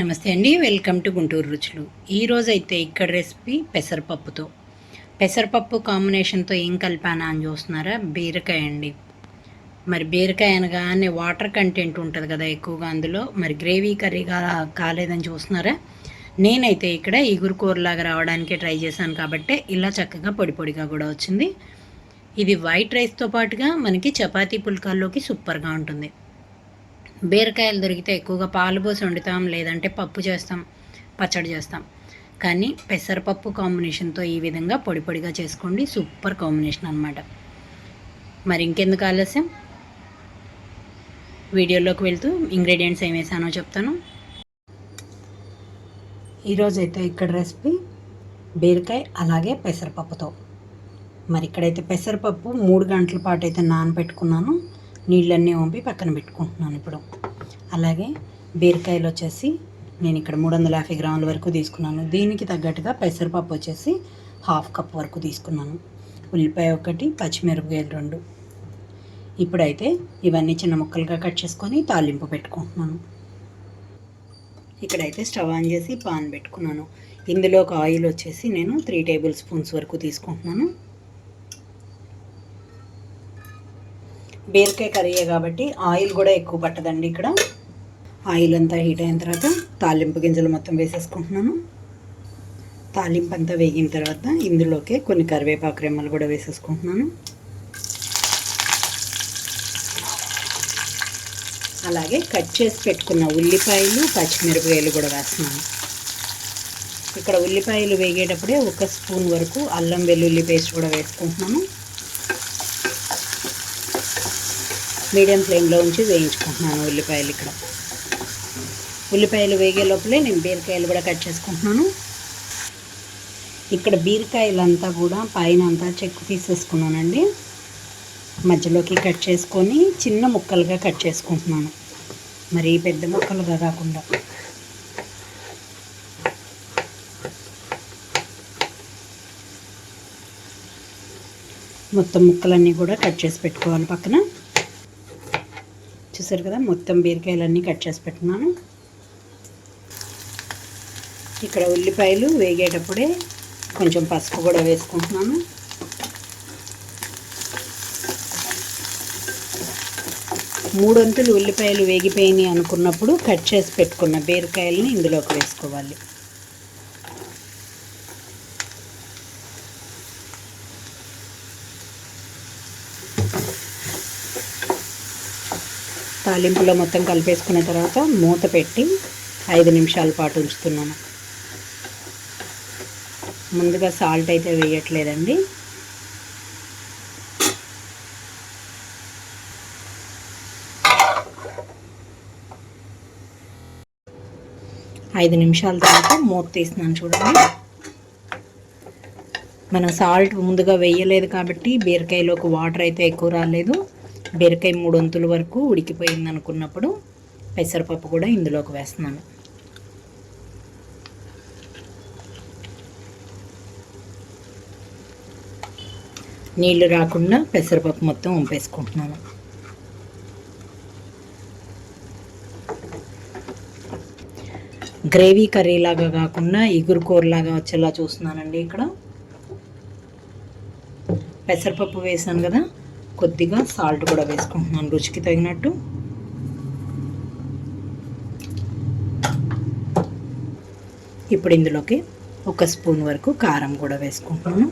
నమస్తే అండి welcome to Guntur రుచులు. ఈరోజు అయితే ఇక్కడ రెసిపీ పెసరపప్పుతో. పెసరపప్పు కాంబినేషన్తో ఏం కలిపానా అని చూస్తున్నారా? బీరకాయ అండి. మరి బీరకాయ అనగానే వాటర్ కంటెంట్ ఉంటుంది కదా ఎక్కువగా అందులో. మరి గ్రేవీ కర్రీగా కాలేదని చూస్తున్నారా? నేనైతే ఇక్కడ ఇగురు కూరలాగా రావడానికే ట్రై చేశాను కాబట్టి ఇలా చక్కగా పొడి పొడిగా కూడా వచ్చింది. ఇది వైట్ రైస్తో పాటుగా మనకి చపాతీ పుల్కాల్లోకి సూపర్గా ఉంటుంది. బీరకాయలు దొరికితే ఎక్కువగా పాలు పోసి వండుతాం లేదంటే పప్పు చేస్తాం పచ్చడి చేస్తాం. కానీ పెసరపప్పు కాంబినేషన్తో ఈ విధంగా పొడి పొడిగా చేసుకోండి. సూపర్ కాంబినేషన్ అనమాట మరి ఇంకెందుకు ఆలస్యం? వీడియోలోకి వెళ్తూ ఇంగ్రీడియంట్స్ ఏం వేసానో చెప్తాను. ఈరోజైతే ఇక్కడ రెసిపీ బీరకాయ అలాగే పెసరపప్పుతో. మరి ఇక్కడైతే పెసరపప్పు మూడు గంటల పాటు అయితే నానబెట్టుకున్నాను. నీళ్ళన్నీ వంపి పక్కన పెట్టుకుంటున్నాను ఇప్పుడు. అలాగే బీరకాయలు వచ్చేసి నేను ఇక్కడ మూడు వందల యాభై గ్రాముల వరకు తీసుకున్నాను. దీనికి తగ్గట్టుగా పెసరపప్పు వచ్చేసి హాఫ్ కప్ వరకు తీసుకున్నాను. ఉల్లిపాయ ఒకటి పచ్చిమిరపకాయలు రెండు. ఇప్పుడైతే ఇవన్నీ చిన్న ముక్కలుగా కట్ చేసుకొని తాలింపు పెట్టుకుంటున్నాను. ఇక్కడైతే స్టవ్ ఆన్ చేసి పాన్ పెట్టుకున్నాను. ఇందులో ఒక ఆయిల్ వచ్చేసి నేను త్రీ టేబుల్ స్పూన్స్ వరకు తీసుకుంటున్నాను. బీరకాయ కర్రీయే కాబట్టి ఆయిల్ కూడా ఎక్కువ పట్టదండి ఇక్కడ. ఆయిల్ అంతా హీట్ అయిన తర్వాత తాలింపు గింజలు మొత్తం వేసేసుకుంటున్నాను. తాలింపు అంతా వేగిన తర్వాత ఇందులోకి కొన్ని కరివేపాకు రెమ్మలు కూడా వేసేసుకుంటున్నాను. అలాగే కట్ చేసి పెట్టుకున్న ఉల్లిపాయలు పచ్చిమిరపకాయలు కూడా వేస్తున్నాను. ఇక్కడ ఉల్లిపాయలు వేగేటప్పుడే ఒక స్పూన్ వరకు అల్లం వెల్లుల్లి పేస్ట్ కూడా వేసుకుంటున్నాను. మీడియం ఫ్లేమ్లో ఉంచి వేయించుకుంటున్నాను ఉల్లిపాయలు ఇక్కడ. ఉల్లిపాయలు వేగే లోపలే నేను బీరకాయలు కూడా కట్ చేసుకుంటున్నాను. ఇక్కడ బీరకాయలంతా కూడా పైన అంతా చెక్కు తీసేసుకున్నానండి. మధ్యలోకి కట్ చేసుకొని చిన్న ముక్కలుగా కట్ చేసుకుంటున్నాను. మరి పెద్ద ముక్కలుగా కాకుండా. మొత్తం ముక్కలన్నీ కూడా కట్ చేసి పెట్టుకోవాలి పక్కన. చూసారు కదా మొత్తం బీరకాయలన్నీ కట్ చేసి పెట్టుకున్నాను ఇక్కడ ఉల్లిపాయలు వేగేటప్పుడే కొంచెం పసుపు కూడా వేసుకుంటున్నాను. మూడొంతులు ఉల్లిపాయలు వేగిపోయినాయి అనుకున్నప్పుడు కట్ చేసి పెట్టుకున్న బీరకాయలని ఇందులోకి వేసుకోవాలి. తాలింపులో మొత్తం కలిపేసుకున్న తర్వాత మూత పెట్టి ఐదు నిమిషాల పాటు ఉంచుతున్నాను. ముందుగా సాల్ట్ అయితే వేయట్లేదండి. ఐదు నిమిషాల తర్వాత మూత తీస్తున్నాను చూడండి. మనం సాల్ట్ ముందుగా వేయలేదు కాబట్టి బీరకాయలోకి వాటర్ అయితే ఎక్కువ రాలేదు. బీరకాయ మూడు వంతుల వరకు ఉడికిపోయింది అనుకున్నప్పుడు పెసరపప్పు కూడా ఇందులోకి వేస్తున్నాను. నీళ్ళు రాకుండా పెసరపప్పు మొత్తం వంపేసుకుంటున్నాను. గ్రేవీ కర్రీ లాగా కాకుండా ఇగురు కూరలాగా వచ్చేలా చూస్తున్నానండి ఇక్కడ. పెసరపప్పు వేసాను కదా కొద్దిగా సాల్ట్ కూడా వేసుకుంటున్నాను రుచికి తగినట్టు. ఇప్పుడు ఇందులోకి ఒక స్పూన్ వరకు కారం కూడా వేసుకుంటున్నాను.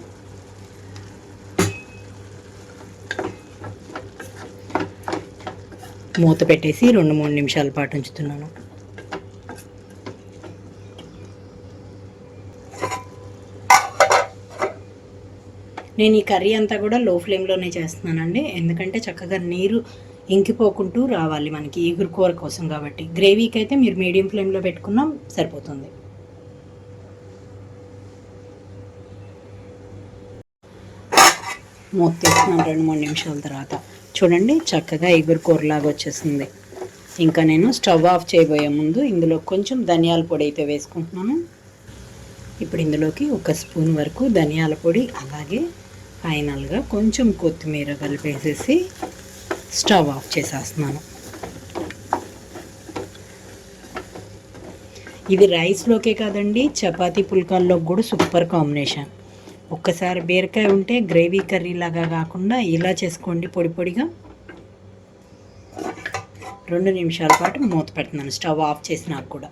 మూత పెట్టేసి రెండు మూడు నిమిషాల పాటు ఉంచుతున్నాను. నేను ఈ కర్రీ అంతా కూడా లో ఫ్లేమ్లోనే చేస్తున్నానండి. ఎందుకంటే చక్కగా నీరు ఇంకిపోకుంటూ రావాలి మనకి ఈగురు కూర కోసం కాబట్టి. గ్రేవీకి అయితే మీరు మీడియం ఫ్లేమ్లో పెట్టుకున్నాం సరిపోతుంది. మూత తీసుకున్నాను రెండు మూడు నిమిషాల తర్వాత. చూడండి చక్కగా ఎగురు కూరలాగా వచ్చేసింది. ఇంకా నేను స్టవ్ ఆఫ్ చేయబోయే ముందు ఇందులో కొంచెం ధనియాల పొడి అయితే వేసుకుంటున్నాను. ఇప్పుడు ఇందులోకి ఒక స్పూన్ వరకు ధనియాల పొడి అలాగే ఫైనల్గా కొంచెం కొత్తిమీర కలిపేసేసి స్టవ్ ఆఫ్ చేసేస్తున్నాను. ఇది రైస్లోకే కాదండి చపాతీ పుల్కాల్లో కూడా సూపర్ కాంబినేషన్. ఒక్కసారి బీరకాయ ఉంటే గ్రేవీ కర్రీ లాగా కాకుండా ఇలా చేసుకోండి పొడి పొడిగా. రెండు నిమిషాల పాటు మూత పెడుతున్నాను. స్టవ్ ఆఫ్ చేసినాక కూడా.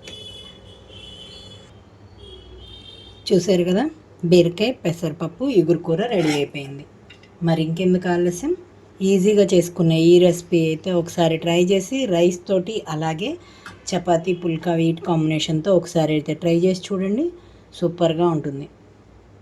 చూసారు కదా? బీరకాయ పెసరపప్పు ఇగురు కూర రెడీ అయిపోయింది. మరి ఇంకెందుకు ఆలస్యం? ఈజీగా చేసుకునే ఈ రెసిపీ అయితే ఒకసారి ట్రై చేసి రైస్ తోటి అలాగే చపాతీ పుల్కా వీట్ కాంబినేషన్తో ఒకసారి అయితే ట్రై చేసి చూడండి. సూపర్గా ఉంటుంది.